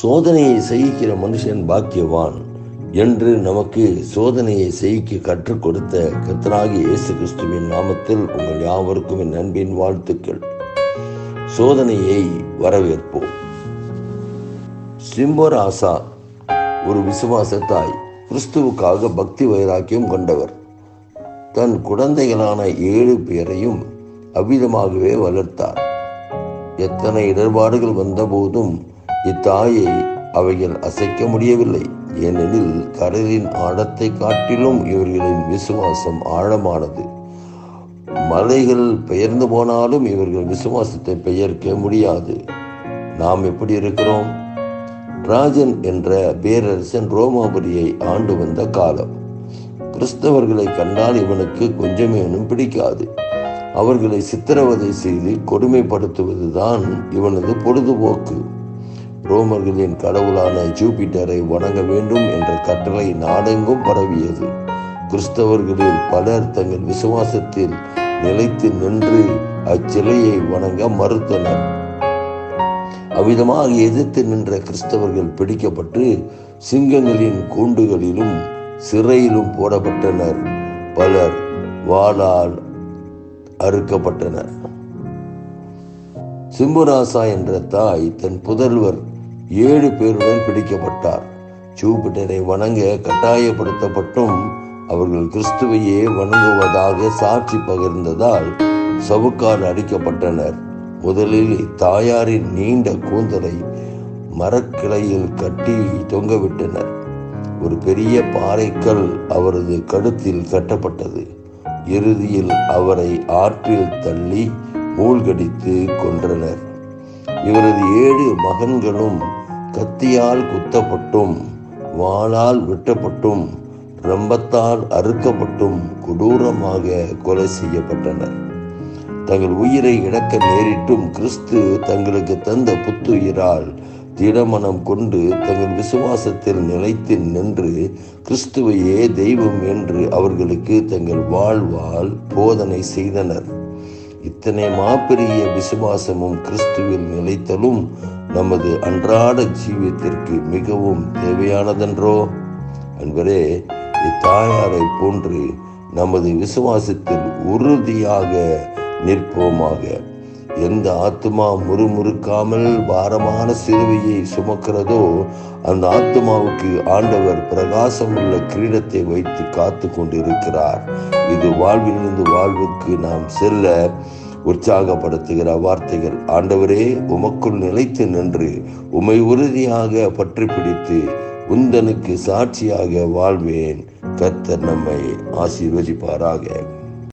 சோதனையை செய்கிற மனுஷன் பாக்கியவான் என்று நமக்கு சோதனையை செய்க கற்றுக் கொடுத்த கத்தனாகி இயேசு கிறிஸ்துவின் நாமத்தில் உங்கள் யாவருக்கும் என் அன்பின் வாழ்த்துக்கள். சோதனையை வரவேற்போம். சிம்போராசா ஒரு விசுவாச தாய் கிறிஸ்துவுக்காக பக்தி வைராக்கியம் கொண்டவர். தன் குழந்தைகளான ஏழு பேரையும் அவ்விதமாகவே வளர்த்தார். எத்தனை இடர்பாடுகள் வந்தபோதும் இத்தாயை அவைகள் அசைக்க முடியவில்லை. ஏனெனில் கடலின் ஆழத்தை காட்டிலும் இவர்களின் விசுவாசம் ஆழமானது. மலைகள் பெயர்ந்து போனாலும் இவர்கள் விசுவாசத்தை பெயர்க்க முடியாது. நாம் எப்படி இருக்கிறோம்? ராஜன் என்ற பேரரசன் ரோமாபுரியை ஆண்டு வந்த காலம். கிறிஸ்தவர்களை கண்டால் இவனுக்கு கொஞ்சமேனும் பிடிக்காது. அவர்களை சித்திரவதை செய்து கொடுமைப்படுத்துவதுதான் இவனது பொழுதுபோக்கு. ரோமர்களின் கடவுளான ஜூபிட்டரை வணங்க வேண்டும் என்ற கட்டளை நாடெங்கும் பரவியது. கிறிஸ்தவர்களில் பலர் தங்கள் விசுவாசத்தில் நிலைத்து நின்று அச்சிலையை வணங்க மறுத்தனர். அவ்விதமாக எதிர்த்து நின்ற கிறிஸ்தவர்கள் பிடிக்கப்பட்டு சிங்கங்களின் கூண்டுகளிலும் சிறையிலும் போடப்பட்டனர். பலர் வாளால் அறுக்கப்பட்டனர். சிம்புராசா என்ற தாய் தன் புதல்வர் ஏழு பேருடன் பிடிக்கப்பட்டார். ஜூபிட்டரை வணங்க கட்டாயப்படுத்தப்பட்டும் அவர்கள் கிறிஸ்துவையே வணங்குவதாக சாட்சி பகிர்ந்ததால் சவுக்கால் அடிக்கப்பட்டனர். முதலில் தாயாரின் நீண்ட கூந்தலை மரக்கிளையில் கட்டி தொங்கவிட்டனர். ஒரு பெரிய பாறைக்கல் அவரது கழுத்தில் கட்டப்பட்டது. இறுதியில் அவரை ஆற்றில் தள்ளி மூழ்கடித்து கொன்றனர். இவரது ஏழு மகன்களும் கத்தியால் குத்தப்பட்டும் வாளால் வெட்டப்பட்டும் ரம்பத்தால் அறுக்கப்பட்டும் கொடூரமாக கொலை செய்யப்பட்டனர். தங்கள் உயிரை இழக்க நேரிட்டும் கிறிஸ்து தங்களுக்கு தந்த புத்துயிரால் திடமனம் கொண்டு தங்கள் விசுவாசத்தில் நிலைத்து நின்று கிறிஸ்துவையே தெய்வம் என்று அவர்களுக்கு தங்கள் வாழ்வால் போதனை செய்தனர். இத்தனை மாபெரிய விசுவாசமும் கிறிஸ்துவில் நிலைத்தலும் நமது அன்றாட ஜீவியத்திற்கு மிகவும் தேவையானதென்றோ? அன்பரே இத்தாயாரை போன்று நமது விசுவாசத்தில் உறுதியாக நிற்போமாக. எந்த ஆத்மா முறுமுறுக்காமல் பாரமான சிலுவையை சுமக்கிறதோ அந்த ஆத்மாவுக்கு ஆண்டவர் பிரகாசம் உள்ள கிரீடத்தை வைத்து காத்து கொண்டிருக்கிறார். இது வாழ்விலிருந்து வாழ்வுக்கு நாம் செல்ல உற்சாகப்படுத்துகிற வார்த்தைகள். ஆண்டவரே உமக்குள் நிலைத்து நின்று உமை உறுதியாக பற்றி பிடித்து உந்தனுக்கு சாட்சியாக வாழ்வேன். கர்த்தர் நம்மை ஆசீர்வதிப்பாராக.